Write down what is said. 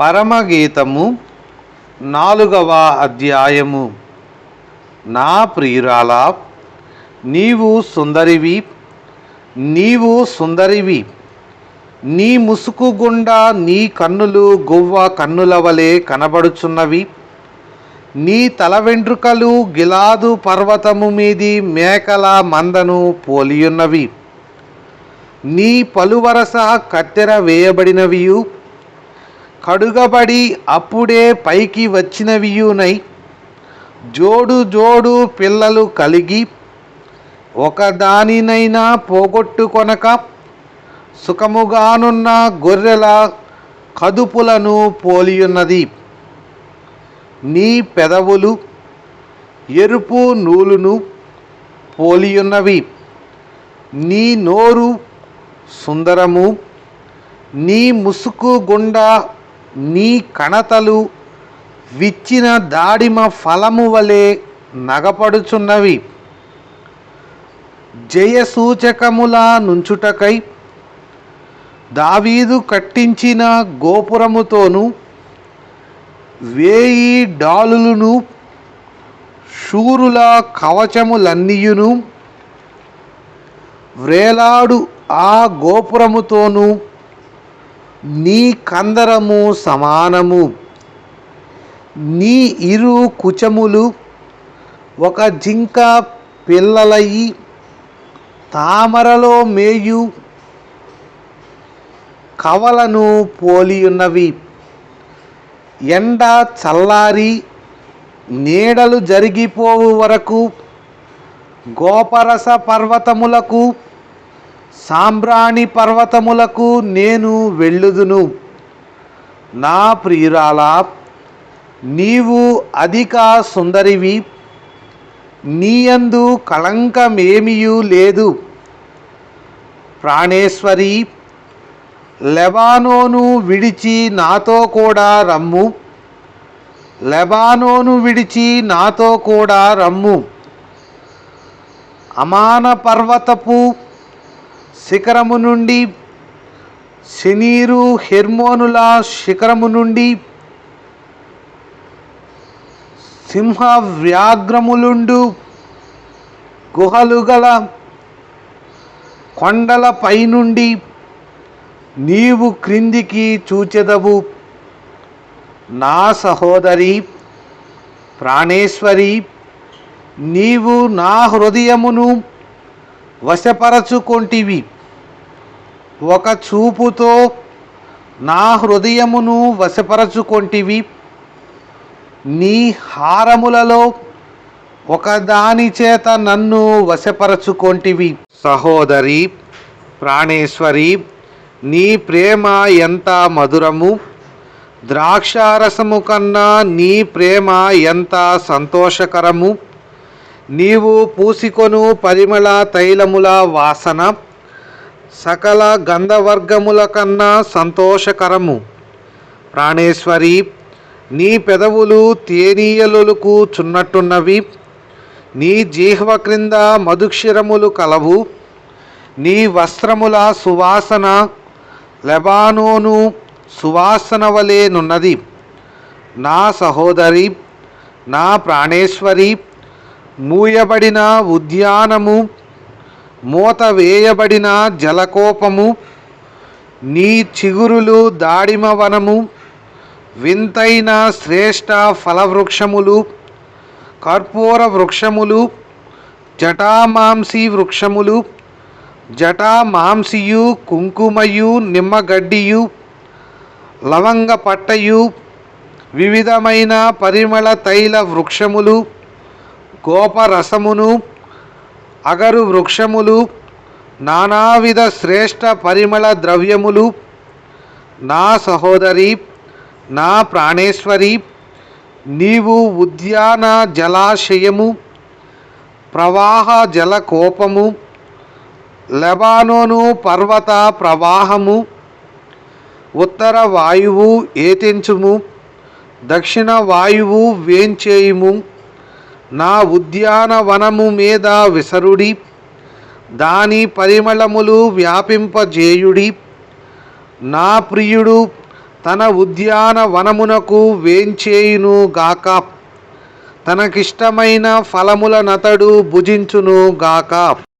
పరమగీతము నాలుగవ అధ్యాయము. నా ప్రియురాల నీవు సుందరివి నీవు సుందరివి. నీ ముసుకు గుండా నీ కన్నులు గువ్వ కన్నుల వలె కనబడుచున్నవి. నీ తల వెంట్రుకలు గిలాదు పర్వతము మీది మేకల మందను పోలియున్నవి. నీ పలువరస కత్తెర వేయబడినవియు. కడుగబడి అప్పుడే పైకి వచ్చినవియునై జోడు జోడు పిల్లలు కలిగి ఒకదానినైనా పోగొట్టుకొనక సుఖముగానున్న గొర్రెల కదుపులను పోలియున్నది. నీ పెదవులు ఎరుపు నూలును పోలియున్నవి. నీ నోరు సుందరము నీ ముసుకు గుండా నీ కణతలు విచ్చిన దాడిమ ఫలము వలె నగపడుచున్నవి. జయసూచకముల నుంచుటకై దావీదు కట్టించిన గోపురముతోను వేయి డాలులను శూరుల కవచములన్నీయును వ్రేలాడు ఆ గోపురముతోను నీ కందరము సమానము. నీ ఇరు కుచములు ఒక జింక పిల్లలయి తామరలో మేయు కవలను పోలియున్నవి. ఎండ చల్లారి నీడలు జరిగిపోవు వరకు గోపరస పర్వతములకు సాంబ్రాణి పర్వతములకు నేను వెళ్ళుదును. నా ప్రియురాల నీవు అధిక సుందరివి నీయందు కళంకమేమియూ లేదు. ప్రాణేశ్వరి లెబానోను విడిచి నాతో కూడా రమ్ము. లెబానోను విడిచి నాతో కూడా రమ్ము. అమాన పర్వతపు శిఖరము నుండి శనీరు హెర్మోనుల శిఖరము నుండి సింహ వ్యాఘ్రములుండు గుహలు గల కొండల పైనుండి నీవు క్రిందికి చూచెదవు. నా సహోదరి ప్రాణేశ్వరి నీవు నా హృదయమును వశపరచుకొంటివి. ఒక చూపుతో నా హృదయమును వశపరచుకొంటివి. నీ హారములలో ఒకదాని చేత నన్ను వశపరచుకొంటివి. సహోదరి ప్రాణేశ్వరి నీ ప్రేమ ఎంత మధురము. ద్రాక్షారసము కన్నా నీ ప్రేమ ఎంత సంతోషకరము. నీవు పూసికొను పరిమళ తైలముల వాసన. సకల గంధవర్గముల కన్నా సంతోషకరము. ప్రాణేశ్వరి నీ పెదవులు తేనీయలుకు చున్నట్టున్నవి. నీ జీహ్వ క్రింద మధుక్షిరములు కలవు. నీ వస్త్రముల సువాసన లెబానోను సువాసన వలెనున్నది నా సహోదరి నా ప్రాణేశ్వరి మూయబడిన ఉద్యానము మూత వేయబడిన జలకోపము నీ చిగురులు దాడిమ వనము వింతైన శ్రేష్ట ఫలవృక్షములు కర్పూర వృక్షములు జటామాంసి వృక్షములు జటామాంసియు కుంకుమయు నిమ్మగడ్డియు లవంగ పట్టయు వివిధమైన పరిమళ తైల వృక్షములు గోపరసమును అగరు వృక్షములు నానావిధ శ్రేష్ట పరిమళ ద్రవ్యములు నా సహోదరి నా ప్రాణేశ్వరి నీవు ఉద్యాన జలాశయము ప్రవాహ జలకోపము లెబానోను పర్వత ప్రవాహము ఉత్తర వాయువు ఏతెంచుము దక్షిణ వాయువు వేంచేయుము నా ఉద్యానవనము మీద విసరుడి దాని పరిమళములు వ్యాపింపజేయుడి. నా ప్రియుడు తన ఉద్యానవనమునకు వేంచేయును గాక. తనకిష్టమైన ఫలముల నతడు భుజించును గాక.